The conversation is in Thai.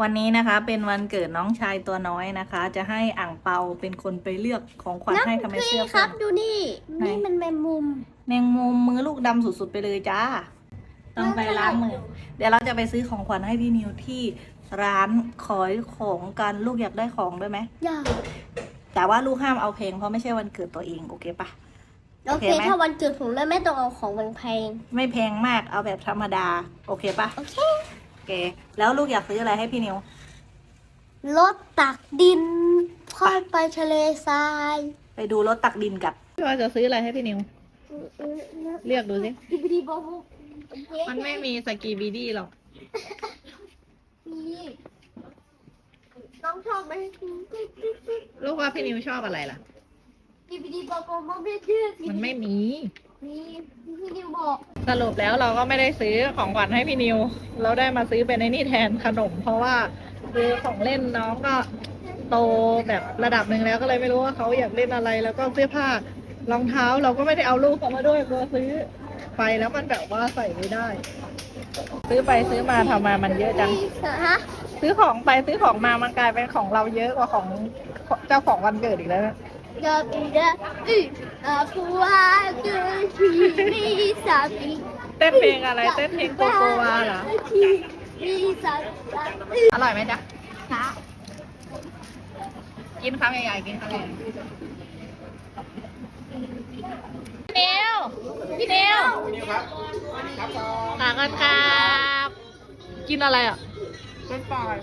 วันนี้นะคะเป็นวันเกิดน้องชายตัวน้อยนะคะ จะให้อ่างเปาเป็นคนไปเลือกของขวัญให้ทำไมเสื้อคเพื่รัอบนดูนี่ไหนนี่มันแมงมุม แมงมุมมือลูกดำสุดๆไปเลยจ้า ต้องไปล้างมือ เดี๋ยวเราจะไปซื้อของขวัญให้พี่นิวที่ร้านขอยของกันลูกอยากได้ของด้วยไหมอย่าแต่ว่าลูกห้ามเอาเพลงเพราะไม่ใช่วันเกิดตัวเองโอเคปะโอเคโอเคไหมถ้าวันเกิดผมแล้วไม่ต้องเอาของแพงไม่แพงมากเอาแบบธรรมดา โอเคปะๆโอเคโอ เค แล้วลูกอยากซื้ออะไรให้พี่นิว รถตักดินค่อยไปทะเลทรายไปดูรถตักดินกับว่าจะซื้ออะไรให้พี่นิว เลือกดูสิดีบดีบอมมันไม่มีสกีบีดี้หรอกมีน้องชอบไหมลูกว่าพี่นิวชอบอะไรล่ะ ดีบดีบอมไม่เชื่อมันไม่มีมีพี่นิวบอกสรุปแล้วเราก็ไม่ได้ซื้อของขวัญให้พี่นิว เราได้มาซื้อเป็นไอ้นี่แทนขนม เพราะว่าคือของเล่นน้องก็โตแบบระดับหนึ่งแล้วก็เลยไม่รู้ว่าเขาอยากเล่นอะไร แล้วก็เสื้อผ้ารองเท้าเราก็ไม่ได้เอาลูกเขามาด้วยกลัวซื้อไปแล้วมันแบบว่าใส่ไม่ได้ ซื้อไปซื้อมาทำไมมันเยอะจังฮะซื้อของไปซื้อของมามันกลายเป็นของเราเยอะกว่าของเจ้าของวันเกิดอีกแล้วนะ เดินเดินอืออาผัวเกิดที่มีสามีเต้นเพลงอะไร เต้นเพลงโกโกวาเหรอที่มีสามีอร่อยไหมจ๊ะค่ะกินคำใหญ่ๆ กินคำใหญ่พี่นิวพี่นิวฝากกันครับ กินอะไรอะ เป็นฝ่าย